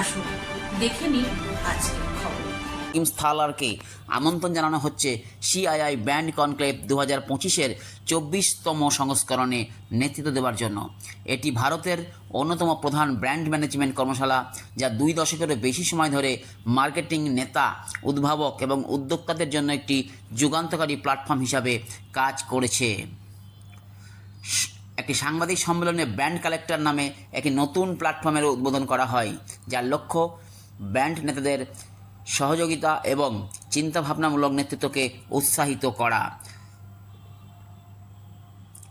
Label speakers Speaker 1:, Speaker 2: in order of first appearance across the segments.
Speaker 1: আসুন, দেখে নিন আজকের খবর।
Speaker 2: থালারকে আমন্ত্রণ জানানো হচ্ছে সিআইআই ব্যান্ড কনক্লেভ দু হাজার পঁচিশের চব্বিশতম সংস্করণে নেতৃত্ব দেওয়ার জন্য। এটি ভারতের অন্যতম প্রধান ব্র্যান্ড ম্যানেজমেন্ট কর্মশালা, যা দুই দশকেরও বেশি সময় ধরে মার্কেটিং নেতা, উদ্ভাবক এবং উদ্যোক্তাদের জন্য একটি যুগান্তকারী প্ল্যাটফর্ম হিসাবে কাজ করেছে। একটি সাংবাদিক সম্মেলনে ব্যান্ড কালেক্টর নামে একটি নতুন প্ল্যাটফর্মের উদ্বোধন করা হয়, যার লক্ষ্য ব্যান্ড নেতাদের সহযোগিতা এবং চিন্তাভাবনামূলক নেতৃত্বকে উৎসাহিত করা।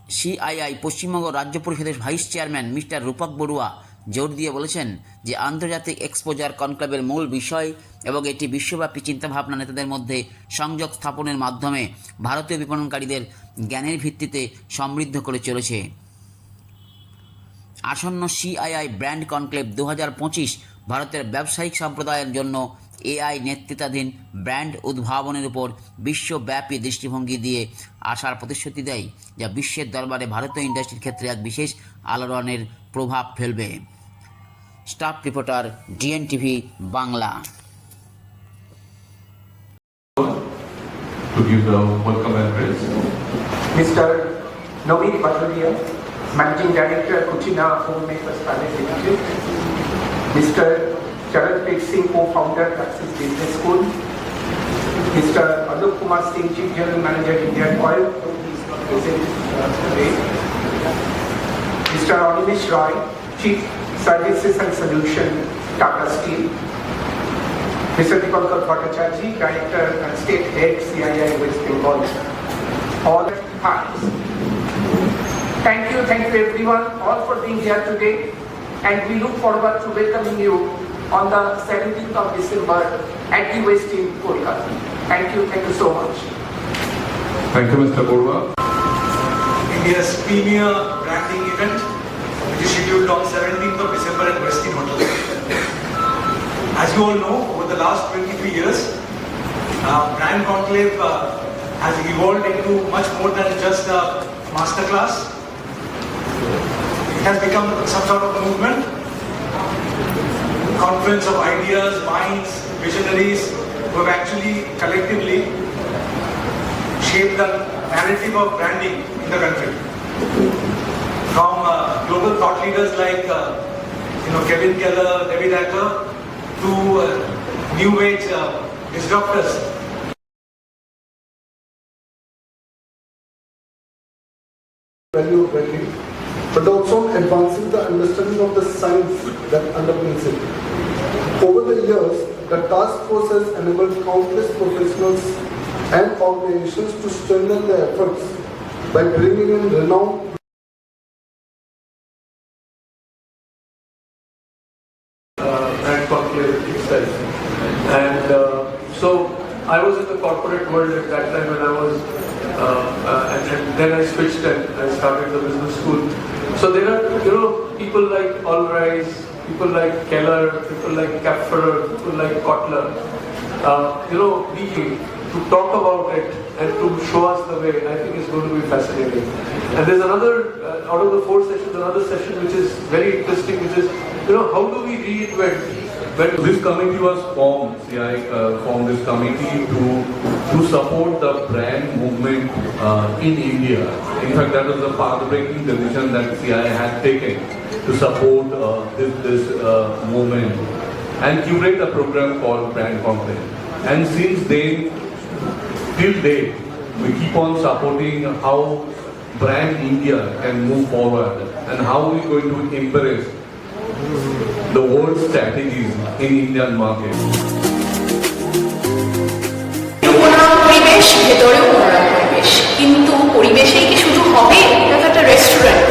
Speaker 2: সিআইআই, পশ্চিমবঙ্গ রাজ্য পরিষদের vice chairman mister Rupak Barua জোর দিয়ে বলেছেন যে আন্তর্জাতিক এক্সপোজার কনক্লেভের মূল বিষয় এবং এটি বিশ্বব্যাপী চিন্তাভাবনা নেতাদের মধ্যে সংযোগ স্থাপনের মাধ্যমে ভারতীয় বিপণনকারীদের জ্ঞানের ভিত্তিতে সমৃদ্ধ করে চলেছে। আসন্ন সিআইআই ব্র্যান্ড কনক্লেভ দু হাজার পঁচিশ ভারতের ব্যবসায়িক সম্প্রদায়ের জন্য এআই নেতৃত্বাধীন ব্র্যান্ড উদ্ভাবনের উপর বিশ্বব্যাপী দৃষ্টিভঙ্গি দিয়ে আসার প্রতিশ্রুতি দেয়, যা বিশ্বের দরবারে ভারতীয় ইন্ডাস্ট্রির ক্ষেত্রে এক বিশেষ আলোড়নের প্রভাব ফেলবে। Staff reporter DNTV Bangla
Speaker 3: to give the welcome address.
Speaker 4: Mr. Naveen Patodia, Managing Director, Kuchina Homemakers Private Limited. Mr. Charanpreet Singh, Co-founder, Axis Business School. Mr. Anup Kumar Singh, Chief General Manager, Indian Oil, who is not present uh, today. Mr. Animesh Roy, Chief Services and Solution, Tata Steel. Mr. Dipankar Bhattacharjee, Director and State Head, CII West Bengal. All hands. Thank you, thank you everyone, all for being here today. And we look forward to welcoming you on the 17th of December at the West in Kolkata. Thank you, thank you so much.
Speaker 3: Thank you, Mr. Borwa.
Speaker 5: India's premier branding event, which is scheduled on 17th of December at Westin Hotel. As you all know, over the last 23 years, uh, Brand Conclave uh, has evolved into much more than just a masterclass. It has become some sort of a movement, conference of ideas, minds, visionaries who have actually collectively shaped the narrative of branding in the country. Thought leaders like uh, you know Kevin Keller, David Acker, to uh, new age uh, disruptors
Speaker 6: value of branding, but also advancing the understanding of the science that underpins it. Over the years, the task force has enabled countless professionals and organizations to strengthen their efforts by bringing in renowned
Speaker 7: and conclave itself. And uh, so I was in the corporate world at that time when I was, uh, uh, and, and then I switched and I started the business school. So there are, you know, people like Allrise, people like Keller, people like Kapfer, people like Kotler. Uh, you know, we to talk about it and to show us the way, I think is going to be fascinating. And there's another, uh, out of the four sessions, another session which is very interesting, which is, you know, how do we reinvent? When
Speaker 3: This committee was formed, CI uh, formed this committee to to support the brand movement uh, in India. In fact, that was the path-breaking decision that CI had taken to support uh, this, this uh, movement and curate a program called Brand Conclave. And since then, till date, we keep on supporting how brand India can move forward and how we're going to embrace the world strategies in Indian market.
Speaker 8: ভেতরেও পরিবেশ কিন্তু পরিবেশেই কি শুধু হবে এটা একটা restaurant